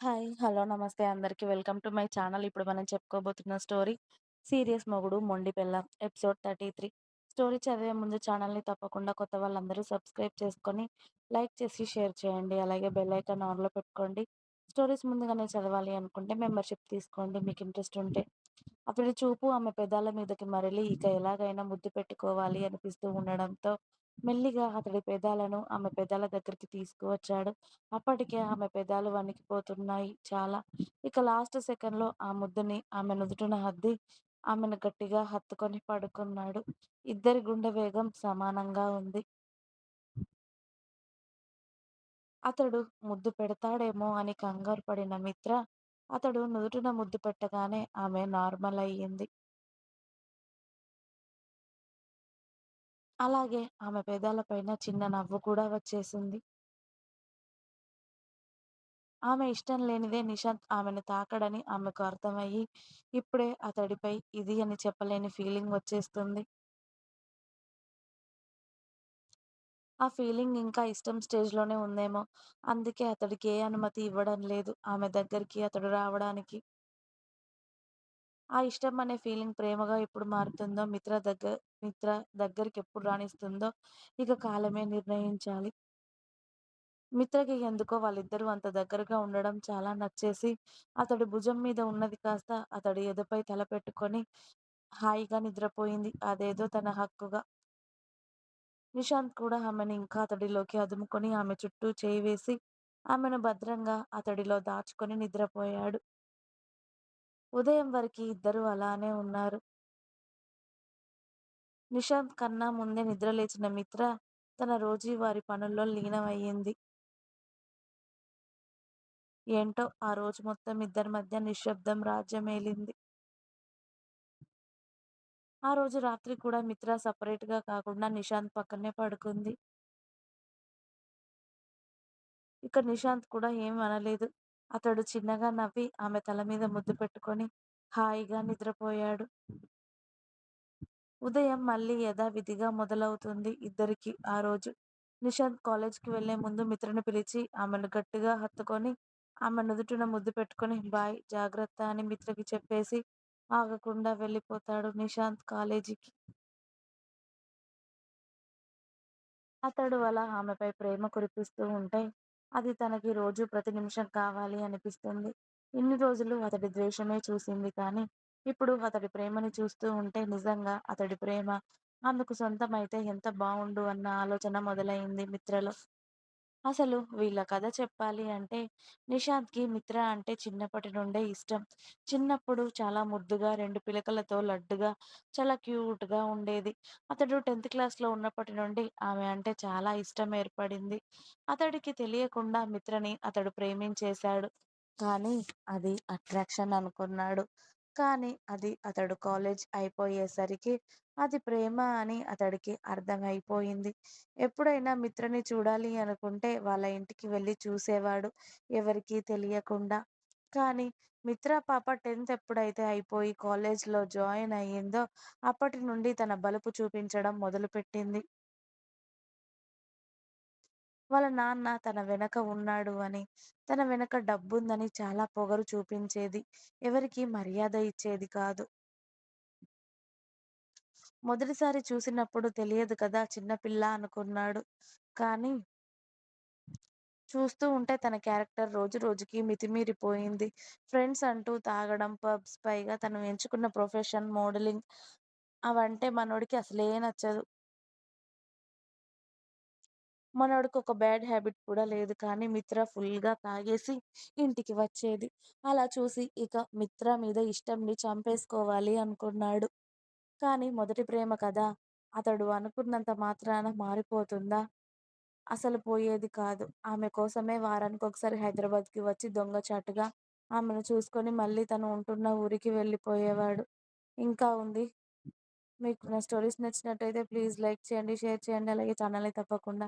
Hi. Hello. నమస్తే అందరికీ welcome to my channel. ఇప్పుడు మనం చెప్పుకోబోతున్న స్టోరీ 'సీరియస్ మొగుడు మొండి పిల్ల' ఎపిసోడ్ 33. స్టోరీ చదివే ముందు ఛానల్‌ని తప్పకుండా కొత్త వాళ్ళందరూ సబ్స్క్రైబ్ చేసుకొని, లైక్ చేసి, షేర్ చేయండి. అలాగే బెల్ ఐకాన్ ఆన్‌లో పెట్టుకోండి. స్టోరీస్ ముందుగానే చదవాలి అనుకుంటే మెంబర్‌షిప్ తీసుకోండి మీకు ఇంట్రెస్ట్ ఉంటే. అతడి చూపు ఆమె పెదాల మీదకి మరలి ఇక ఎలాగైనా ముద్దు పెట్టుకోవాలి అనిపిస్తూ ఉండడంతో మెల్లిగా అతడి పెదాలను ఆమె పెదాల దగ్గరికి తీసుకువచ్చాడు. అప్పటికే ఆమె పెదాలు వణికిపోతున్నాయి చాలా. ఇక లాస్ట్ సెకన్‌లో ఆ ముద్దుని ఆమె నుదుటిన హద్ది ఆమెను గట్టిగా హత్తుకొని పడుకున్నాడు. ఇద్దరి గుండె వేగం సమానంగా ఉంది. అతడు ముద్దు పెడతాడేమో అని కంగారు పడిన మిత్ర అతడు నుదుటిన ముద్దు పెట్టగానే ఆమె నార్మల్ అయ్యింది. అలాగే ఆమె పెదాలపైన చిన్న నవ్వు కూడా వచ్చేసింది. ఆమె ఇష్టం లేనిదే నిషాంత్ ఆమెను తాకడని ఆమెకు అర్థమయ్యి ఇప్పుడే అతడిపై ఇది అని చెప్పలేని ఫీలింగ్ వచ్చేస్తుంది. ఆ ఫీలింగ్ ఇంకా ఇష్టం స్టేజ్‌లోనే ఉందేమో! అందుకే అతడికి ఏ అనుమతి ఇవ్వడం లేదు ఆమె దగ్గరికి అతడు రావడానికి. ఆ ఇష్టం అనే ఫీలింగ్ ప్రేమగా ఎప్పుడు మారుతుందో మిత్ర దగ్గ మిత్ర దగ్గరికెప్పుడు రానిస్తుందో ఇక కాలమే నిర్ణయించాలి. మిత్రకి ఎందుకో వాళ్ళిద్దరూ అంత దగ్గరగా ఉండడం చాలా నచ్చేసి అతడి భుజం మీద ఉన్నది కాస్త అతడి ఎదపై తల పెట్టుకొని హాయిగా నిద్రపోయింది. అదేదో తన హక్కుగా. నిషాంత్ కూడా ఆమెను ఇంకా అతడిలోకి అదుముకొని ఆమె చుట్టూ చేయి వేసి ఆమెను భద్రంగా అతడిలో దాచుకొని నిద్రపోయాడు. ఉదయం వరకు ఇద్దరూ అలానే ఉన్నారు. నిషాంత్ కన్నా ముందే నిద్రలేచిన మిత్ర తన రోజువారీ పనుల్లో లీనమయ్యింది. ఏంటో ఆ రోజు మొత్తం ఇద్దరి మధ్య నిశ్శబ్దం రాజ్యమేలింది. ఆ రోజు రాత్రి కూడా మిత్ర సెపరేట్‌గా కాకుండా నిషాంత్ పక్కనే పడుకుంది. ఇక నిషాంత్ కూడా ఏం అనలేదు. అతడు చిన్నగా నవ్వి ఆమె తల మీద ముద్దు పెట్టుకొని హాయిగా నిద్రపోయాడు. ఉదయం మళ్ళీ యథావిధిగా మొదలవుతుంది ఇద్దరికీ ఆ రోజు. నిషాంత్ కాలేజ్‌కి వెళ్ళే ముందు మిత్రని పిలిచి ఆమెను గట్టిగా హత్తుకొని ఆమె నుదుటిన ముద్దు పెట్టుకొని బాయ్ జాగ్రత్త అని మిత్రకి చెప్పేసి ఆగకుండా వెళ్ళిపోతాడు నిషాంత్ కాలేజీకి. అతడు అలా ఆమెపై ప్రేమ కురిపిస్తూ ఉంటే అది తనకి రోజు ప్రతి నిమిషం కావాలి అనిపిస్తుంది. ఇన్ని రోజులు అతడి ద్వేషమే చూసింది కానీ ఇప్పుడు అతడి ప్రేమని చూస్తూ ఉంటే నిజంగా అతడి ప్రేమ ఆమెకు సొంతమైతే ఎంత బాగుండు అన్న ఆలోచన మొదలైంది మిత్రలో. అసలు వీళ్ళ కథ చెప్పాలి అంటే నిషాద్‌కి మిత్ర అంటే చిన్నప్పటి నుండే ఇష్టం. చిన్నప్పుడు చాలా ముద్దుగా రెండు పిలకలతో లడ్డుగా చాలా క్యూట్‌గా ఉండేది. అతడు 10థ్ క్లాస్‌లో ఉన్నప్పటి నుండి ఆమె అంటే చాలా ఇష్టం ఏర్పడింది. అతడికి తెలియకుండా మిత్రని అతడు ప్రేమించేశాడు. కానీ అది అట్రాక్షన్ అనుకున్నాడు. కానీ అది అతడు కాలేజ్ అయిపోయేసరికి అది ప్రేమ అని అతడికి అర్థమైపోయింది. ఎప్పుడైనా మిత్రని చూడాలి అనుకుంటే వాళ్ళ ఇంటికి వెళ్ళి చూసేవాడు ఎవరికీ తెలియకుండా. కానీ మిత్ర పాప 10థ్ ఎప్పుడైతే అయిపోయి కాలేజ్‌లో జాయిన్ అయ్యిందో అప్పటి నుండి తన బలుపు చూపించడం మొదలుపెట్టింది. వాళ్ళ నాన్న తన వెనక ఉన్నాడు అని, తన వెనక డబ్బుందని చాలా పొగరు చూపించేది. ఎవరికి మర్యాద ఇచ్చేది కాదు. మొదటిసారి చూసినప్పుడు తెలియదు కదా చిన్నపిల్ల అనుకున్నాడు. కానీ చూస్తూ ఉంటే తన క్యారెక్టర్ రోజు రోజుకి మితిమీరిపోయింది. ఫ్రెండ్స్ అంటూ తాగడం, పబ్స్ పైగా తను ఎంచుకున్న ప్రొఫెషన్ మోడలింగ్. అవంటే మనోడికి అసలే నచ్చదు. మనోడికి ఒక బ్యాడ్ హ్యాబిట్ కూడా లేదు. కానీ మిత్ర ఫుల్‌గా తాగేసి ఇంటికి వచ్చేది. అలా చూసి ఇక మిత్ర మీద ఇష్టంని చంపేసుకోవాలి అనుకున్నాడు. కానీ మొదటి ప్రేమ కదా! అతడు అనుకున్నంత మాత్రాన మారిపోతుందా? అసలు పోయేది కాదు. ఆమె కోసమే వారానికి ఒకసారి హైదరాబాద్‌కి వచ్చి దొంగచాటుగా ఆమెను చూసుకొని మళ్ళీ తను ఉంటున్న ఊరికి వెళ్ళిపోయేవాడు. ఇంకా ఉంది. మీకు నా స్టోరీస్ నచ్చినట్టయితే ప్లీజ్ లైక్ చేయండి, షేర్ చేయండి. అలాగే ఛానల్‌ని తప్పకుండా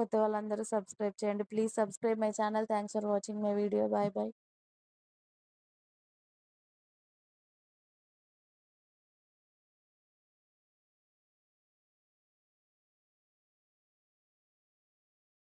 కొత్త వాళ్ళందరూ సబ్స్క్రైబ్ చేయండి. Please subscribe my channel. Thanks for watching my video. Bye bye.